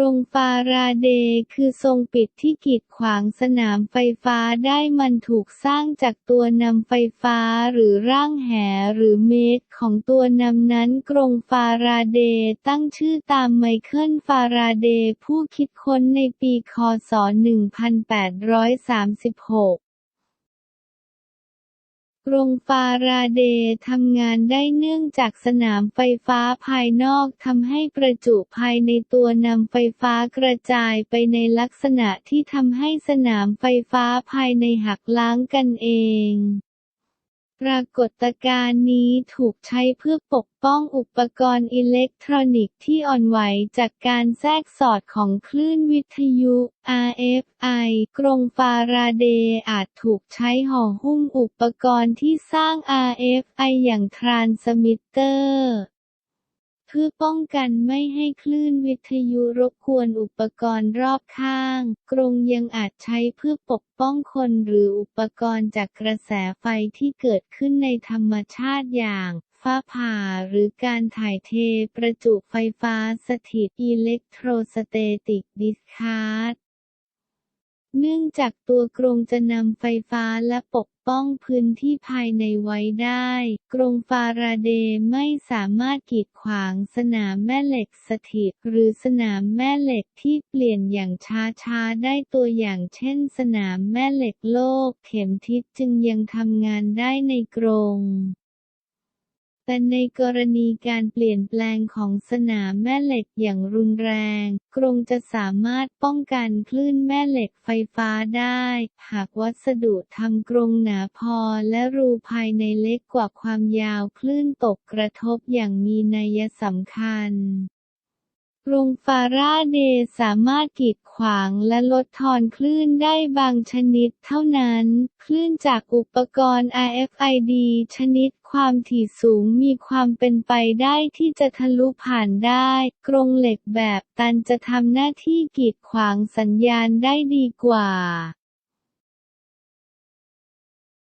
รงฟาราเดย์คือทรงปิดที่กีดขวางสนามไฟฟ้าได้มันถูกสร้างจากตัวนำไฟฟ้าหรือร่างแหหรือเมตรของตัวนำนั้นกรงฟาราเดย์ตั้งชื่อตามไมเคิลฟาราเดย์ผู้คิดค้นในปีคศ 1836 กรงฟาราเดย์ทำงานได้เนื่องจากสนามไฟฟ้าภายนอกทำให้ประจุภายในตัวนำไฟฟ้ากระจายไปในลักษณะที่ทำให้สนามไฟฟ้าภายในหักล้างกันเอง ปรากฏการณ์นี้ถูกใช้เพื่อปกป้องอุปกรณ์อิเล็กทรอนิกส์ที่อ่อนไหวจากการแทรกสอดของคลื่นวิทยุ RFI กรงฟาราเดย์อาจถูกใช้ห่อหุ้มอุปกรณ์ที่สร้าง RFI อย่างทรานสมิเตอร์ พื่อป้องกันไม่ให้คลื่นวิทยุรบกวนอุปกรณ์รอบข้าง กรงยังอาจใช้เพื่อปกป้องคนหรืออุปกรณ์จากกระแสไฟที่เกิดขึ้นในธรรมชาติอย่างฟ้าผ่าหรือการถ่ายเทประจุไฟฟ้าสถิตอิเล็กโทรสเตติกดิสคาร์ด เนื่องจากตัวกรงจะนำไฟฟ้าและปกป้องพื้นที่ภายในไว้ได้ กรงฟาราเดย์ไม่สามารถกีดขวางสนามแม่เหล็กสถิต หรือสนามแม่เหล็กที่เปลี่ยนอย่างช้าๆ ได้ตัวอย่างเช่นสนามแม่เหล็กโลก เข็มทิศจึงยังทำงานได้ในกรง แต่ในกรณีการเปลี่ยนแปลงของสนามแม่เหล็กอย่างรุนแรง กรงจะสามารถป้องกันคลื่นแม่เหล็กไฟฟ้าได้ หากวัสดุทำกรงหนาพอและรูภายในเล็กกว่าความยาวคลื่นตกกระทบอย่างมีนัยสำคัญ กรงฟาราเดย์สามารถกีดขวางและลดทอนคลื่นได้บางชนิดเท่านั้น คลื่นจากอุปกรณ์ RFID ชนิดความถี่สูงมีความเป็นไปได้ที่จะทะลุผ่านได้ กรงเหล็กแบบตันจะทำหน้าที่กีดขวางสัญญาณได้ดีกว่า